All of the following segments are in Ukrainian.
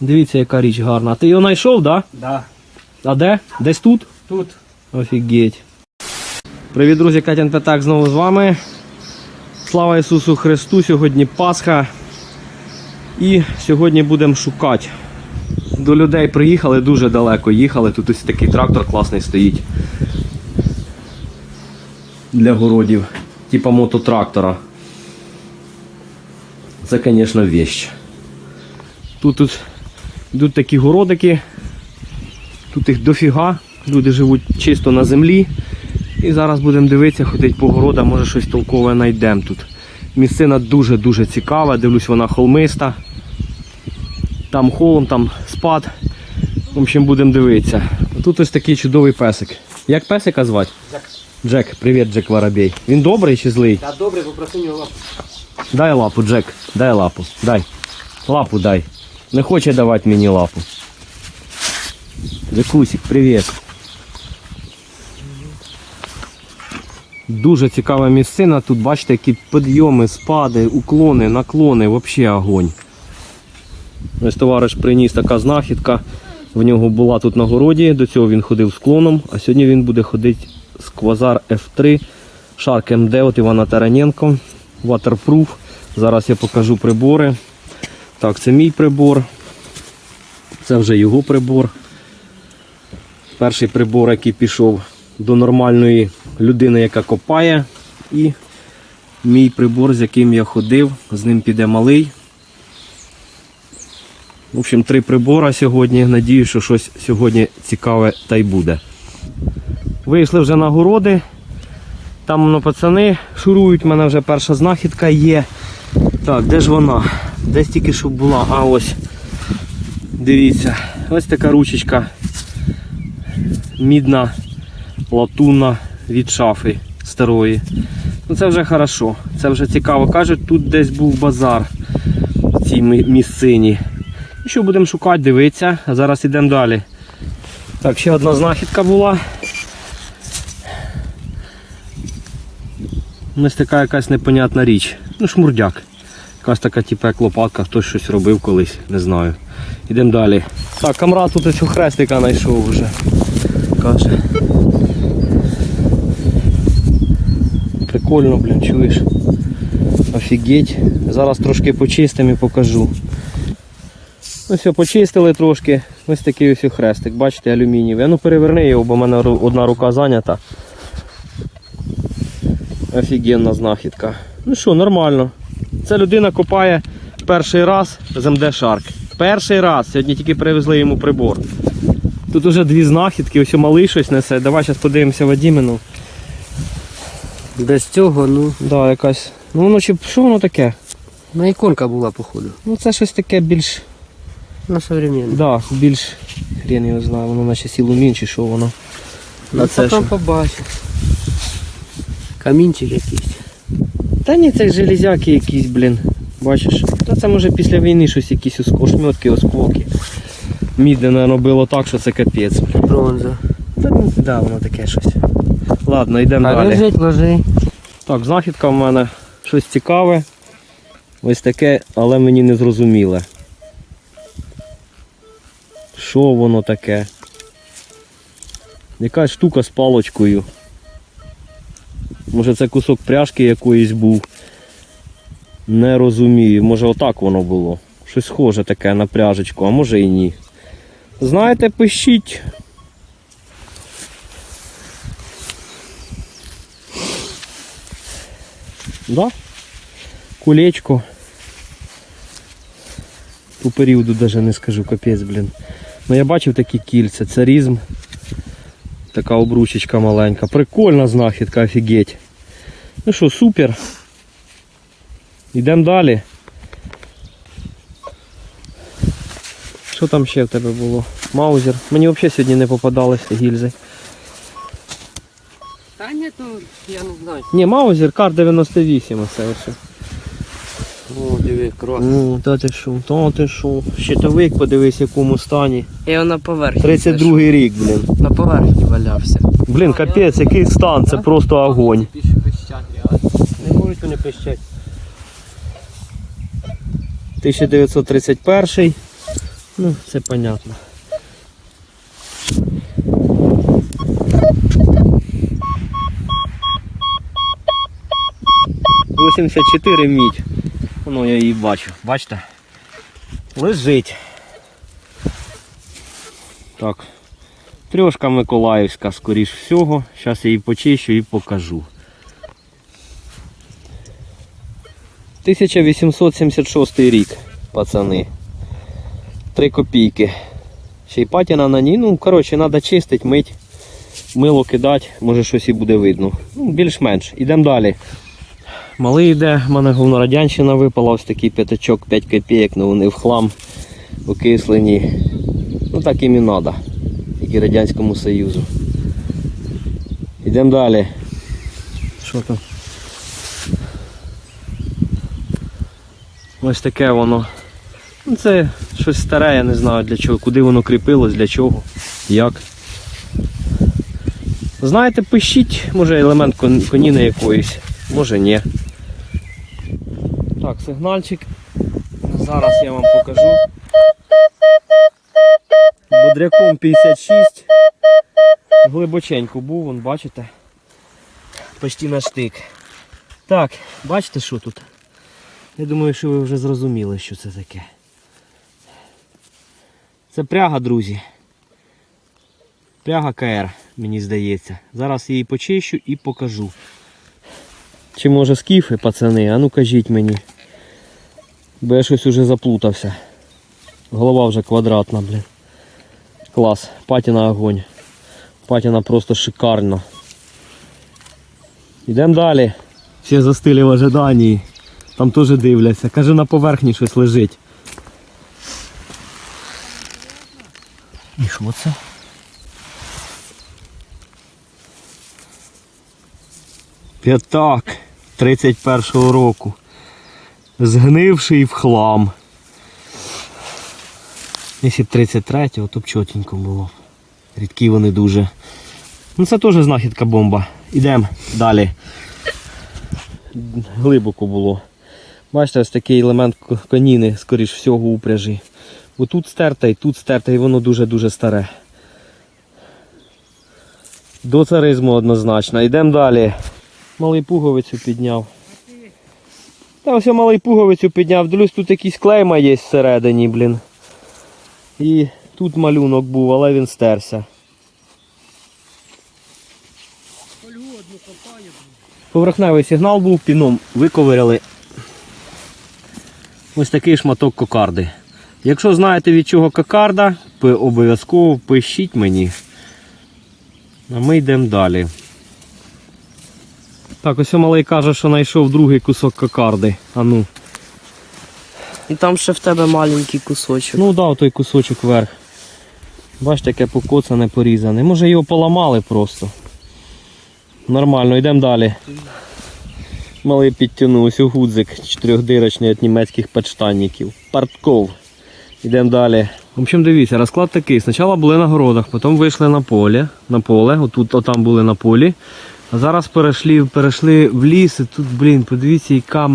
Дивіться, яка річ гарна. Ти його знайшов, так? Да. Да? А де? Десь тут? Тут. Офігеть. Привіт, друзі, Катян П'ятак знову з вами. Слава Ісусу Христу! Сьогодні Пасха. І сьогодні будемо шукати. До людей приїхали дуже далеко. Їхали. Тут ось такий трактор класний стоїть. Для городів. Типа мототрактора. Це, звісно, вещь. Тут, тут йдуть такі городики. Тут їх дофіга. Люди живуть чисто на землі. І зараз будемо дивитися, ходити по городам, може щось толкове знайдемо тут. Місцина дуже-дуже цікава, дивлюсь, вона холмиста. Там холм, там спад. В общем, будемо дивитися. Тут ось такий чудовий песик. Як песика звати? Джек. Джек, привіт, Джек Воробей. Він добрий чи злий? Та добре, попроси нього лапу. Дай лапу, Джек, дай лапу. Дай. Лапу дай. Не хоче давати мені лапу. Джекусик, привіт. Дуже цікава місцина. Тут бачите, які підйоми, спади, уклони, наклони, взагалі огонь. Ось товариш приніс така знахідка. В нього була тут на городі, до цього він ходив з клоном, а сьогодні він буде ходити з Квазар F3, Shark MD от Івана Тараненко, Waterproof. Зараз я покажу прибори. Так, це мій прибор. Це вже його прибор. Перший прибор, який пішов до нормальної людини, яка копає. І мій прибор, з яким я ходив, з ним піде малий. В общем, три прибора сьогодні. Надію, що щось сьогодні цікаве та й буде. Вийшли вже на городи. Там воно пацани шурують, у мене вже перша знахідка є. Так, де ж вона? Десь тільки що була. А ось. Дивіться, ось така ручечка мідна, латунна від шафи старої. Ну це вже хорошо. Це вже цікаво. Кажуть, тут десь був базар в цій місцині. І що будемо шукати, дивитися. А зараз йдемо далі. Так, ще одна знахідка була. Ось така якась непонятна річ. Ну, шмурдяк. Якась така, типу, як лопатка, хтось щось робив колись, не знаю. Йдемо далі. Так, камра тут ось хрестика знайшов вже. Каже. Прикольно, блін, чуєш. Офігеть. Зараз трошки почистимо і покажу. Ну все, почистили трошки. Ось такий ось хрестик, бачите, алюмінієвий. А ну переверни його, бо в мене одна рука зайнята. Офігенна знахідка. Ну що, нормально. Ця людина копає перший раз з МД Shark. Перший раз. Сьогодні тільки привезли йому прибор. Тут уже дві знахідки, ось малий щось несе. Давай зараз подивимося Вадімину. Без цього, ну. Да, якась. Ну воно чи що воно таке? На іконка була, походу. Ну це щось таке більш. На современне. Да, більш. Хрен його знає, воно наче сілумін чи що воно. Ну, це потім що? побачиш. Камінчик якийсь. Та ні, це железяки якісь, блін. Бачиш? Та це може після війни щось якісь ошметки, осколки. Мідне наробило так, що це капець. Бронза. Та ну, да, воно таке щось. Ладно, йдемо далі. лежить, ложи. Так, знахідка в мене щось цікаве. Ось таке, але мені не зрозуміле. Що воно таке? Якась штука з палочкою. Може це кусок пряжки якоїсь був. Не розумію. Може отак воно було. Щось схоже таке на пряжечку, а може і ні. Знаєте, пишіть. Да? Кулечко. По періоду даже не скажу, капець, блін. Ну я бачив такі кільця, царізм. Така обручечка маленька. Прикольна знахідка, офігеть. Ну що, супер. Йдемо далі. Що там ще в тебе було? Маузер. Мені взагалі сьогодні не попадалися гільзи. Та ні, то я не знаю. Ні, Маузер, кар 98, оце ось. О, диви, крос. Ну, та ти що, та ти що. Щитовик подивись, в якому стані. І Я на поверхні. 32 рік, блін. На поверхні валявся. Блін, капець, який стан, це просто огонь. Не будуть вони пищать. 1931. Ну, це понятно. Вісімдесят чотири мідь. Воно я її бачу. Бачите? Лежить. Так. Трьошка Миколаївська, скоріш всього. Зараз я її почищу і покажу. 1876 рік, пацани. 3 копійки. Ще й патіна на ній. Ну, коротше, треба чистити, мить, мило кидати, може щось і буде видно. Ну, більш-менш. Ідемо далі. Малий йде, в мене говнорадянщина випала, ось такий п'ятачок, 5 копійок, ну вони в хлам окислені. Ну так їм і треба, як і Радянському Союзу. Йдемо далі. Що там? Ось таке воно. Ну, Це щось старе, я не знаю для чого, куди воно кріпилось, для чого, як. Знаєте, пишіть, може елемент кон- коніни якоїсь, може ні. Так, сигнальчик. Зараз я вам покажу. Бодряком 56. Глибоченько був, вон, бачите? Почти на штик. Так, бачите, що тут? Я думаю, що ви вже зрозуміли, що це таке. Це пряга, друзі. Пряга КР, мені здається. Зараз її почищу і покажу. Чи може скіфи, пацани? А ну кажіть мені. Бо я щось уже заплутався. Голова вже квадратна, блін. Клас. Патіна огонь. Патіна просто шикарно. Йдемо далі. Всі застилі в ожиданні. Там теж дивляться. Каже, на поверхні щось лежить. І що це? П'ятак 31-го року. Згнивший в хлам. Якщо б 33-го, то б чотенько було. Рідкі вони дуже. Ну це теж знахідка бомба. Ідемо далі. Глибоко було. Бачите, ось такий елемент ко- коніни, скоріш всього, упряжі. Бо тут стерте і тут стерте, і воно дуже-дуже старе. До царизму однозначно. Йдемо далі. Малий пуговицю підняв. Та ось я малий пуговицю підняв. Дивлюсь, тут якийсь клейма є всередині, блін. І тут малюнок був, але він стерся. Поверхневий сигнал був, піном виковиряли. Ось такий шматок кокарди. Якщо знаєте від чого кокарда, обов'язково пишіть мені. А ми йдемо далі. Так, ось малий каже, що знайшов другий кусок кокарди. А ну. І там ще в тебе маленький кусочок. Ну да, той кусочок вверх. Бачите, яке покоцане, порізане. Може його поламали просто. Нормально, йдемо далі. Малий підтягнувся у гудзик чотирьохдирочний від німецьких подштанників. Партков. Йдемо далі. В общем, дивіться, розклад такий. Спочатку були на городах, потім вийшли на поле, на поле, отут, отам були на полі. А зараз перейшли, перейшли в ліс і тут, блін, подивіться, яка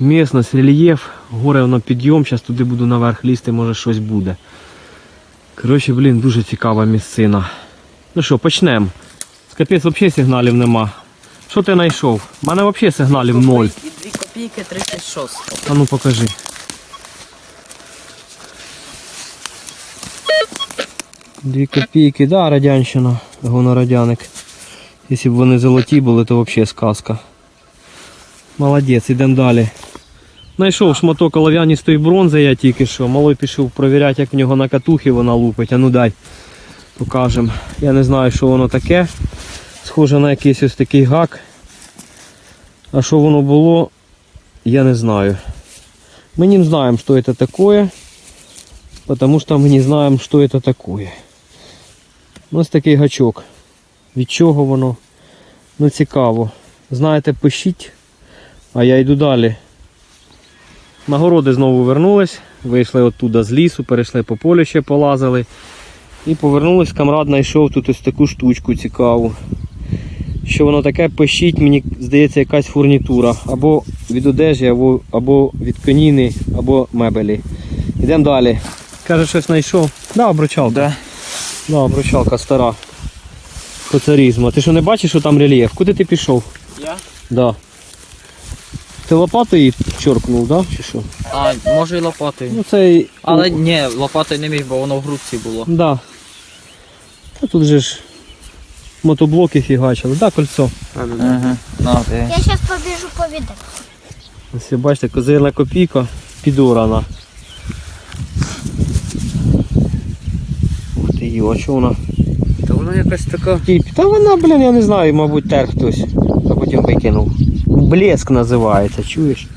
місність, рельєф, горе воно підйом, зараз туди буду наверх лізти, може щось буде. Коротше, блін, дуже цікава місцина. Ну що, почнемо. Капець, взагалі сигналів нема. Що ти знайшов? У мене взагалі сигналів ноль. 2 копійки 36. А ну покажи. Дві копійки, да, радянщина, гонорадяник. Якщо б вони золоті були, то взагалі сказка. Молодець, ідемо далі. Знайшов шматок олов'яністої бронзи я тільки що. Малой пішов перевіряти, як в нього на катухі вона лупить. А ну дай покажемо. Я не знаю, що воно таке. Схоже на якийсь ось такий гак. А що воно було, я не знаю. Мы не знаем, что это такое, потому что мы не знаем, что это такое. Ось такий гачок. Від чого воно? Ну цікаво. Знаєте, пишіть, а я йду далі. Нагороди знову вернулись, вийшли оттуда з лісу, перейшли по полю ще полазили. І повернулись, камрад знайшов тут ось таку штучку цікаву. Що воно таке, пишіть, мені здається, якась фурнітура. Або від одежі, або, або від коніни, або мебелі. Йдемо далі. Каже, щось знайшов. Да, обручалка. Да. Да, обручалка стара. Коцарізма. Ти що не бачиш, що там рельєф? Куди ти пішов? Я? Да. Ти лопатою її чоркнув, да? Чи що? А, може і лопатою. Ну це Але ні, лопатою не міг, бо воно в грудці було. Да. Та тут же ж мотоблоки фігачили. Да, кольцо. Ага. На, ти. Я сейчас побежу по. Ось бачите, козирна копійка підорана. Ух ти йо, а що вона? Та воно якась така. Тіп. Та вона, блін, я не знаю, мабуть, тер хтось. А потім викинув. Блеск називається, чуєш?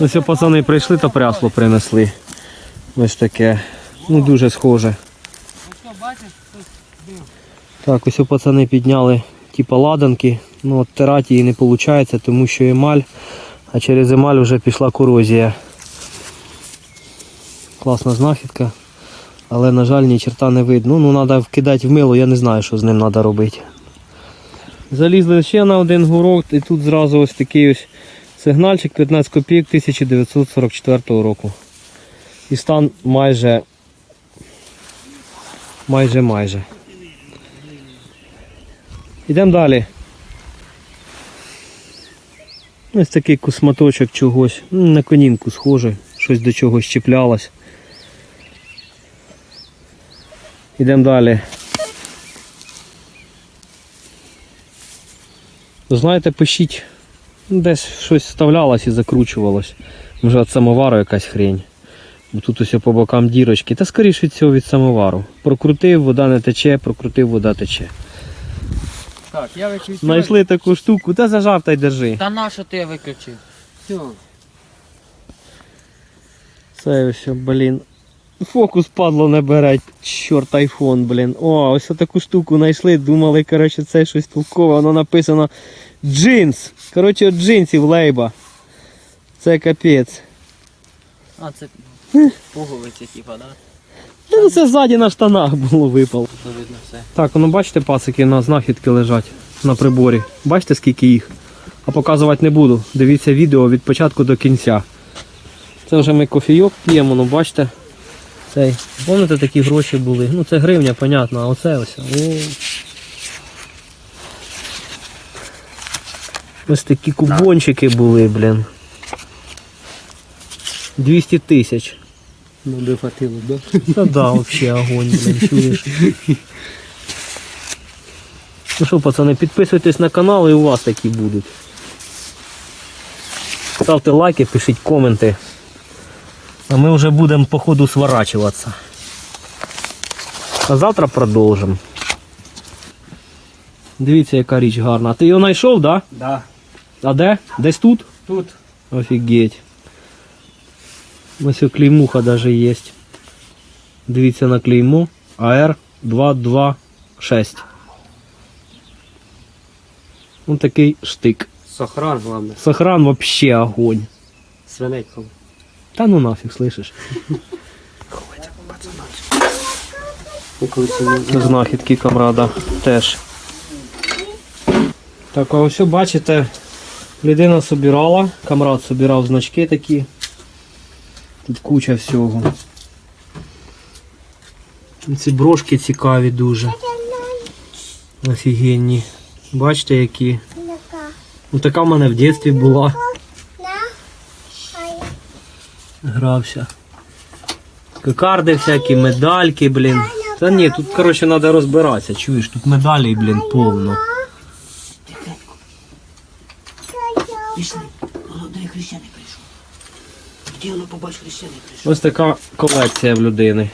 Ось пацани прийшли та прясло принесли. Ось таке. Ну дуже схоже. Так, ось пацани підняли типа ладанки. Ну от тирати її не виходить, тому що емаль, а через емаль вже пішла корозія. Класна знахідка. Але, на жаль, ні черта не видно. Ну, треба вкидати в мило, я не знаю, що з ним треба робити. Залізли ще на один гурок, і тут зразу ось такий ось сигнальчик 15 копійок 1944 року. І стан майже майже майже. Йдемо далі. Ось такий косматочок чогось. На конінку схоже, щось до чогось чіплялось. Йдемо далі. Знаєте, пишіть, десь щось вставлялось і закручувалось. Може від самовару якась хрень. Бо тут ось по бокам дірочки. Та скоріше від цього від самовару. Прокрутив, вода не тече, прокрутив, вода тече. Так, я виключив. Знайшли таку штуку, та зажав та й держи. Та на що ти виключив? Все. Це ось, блін. Фокус падло не бере, чорт айфон, блін. О, ось таку штуку знайшли, думали, коротше, це щось толкове, воно написано джинс. Коротше, джинсів лейба. Це капець. А, це пуговиці, типа, да? Та ну це ззаді на штанах було випало. Видно все. Так, ну бачите, пацики, на знахідки лежать на приборі. Бачите, скільки їх? А показувати не буду. Дивіться відео від початку до кінця. Це вже ми кофійок п'ємо, ну бачите. Цей. Пам'ятаєте, такі гроші були? Ну це гривня, понятно, а оце ось. О. Ось такі кубончики були, блін. 200 тисяч. Ну, не хватило, да? Та да, вообще огонь, блин, чуєш. Ну що, пацани, підписуйтесь на канал і у вас такі будуть. Ставте лайки, пишіть коменти. А ми вже будемо по ходу сворачуватися. А завтра продовжимо. Дивіться, яка річ гарна. Ти його знайшов, так? Да. Да? А де? Десь тут? Тут. Офігеть. Ось у клеймуха даже є. Дивіться на клейму. АР226. Ось такий штик. Сохран, главное. Сохран вообще огонь. Свинейком. Та ну нафіг, слышиш? Знахідки камрада теж. Так, а ось бачите, людина собирала, камрад собирав значки такі. Тут куча всього. Ці брошки цікаві дуже. Офігенні. Бачите які? Ну така в мене в дитинстві була. Грався. Кокарди всякі, медальки, блін. Та ні, тут, коротше, треба розбиратися. Чуєш, тут медалей, блін, повно. Пішли. Молодий хрещений прийшов. Тоді воно хрещений прийшов. Ось така колекція в людини.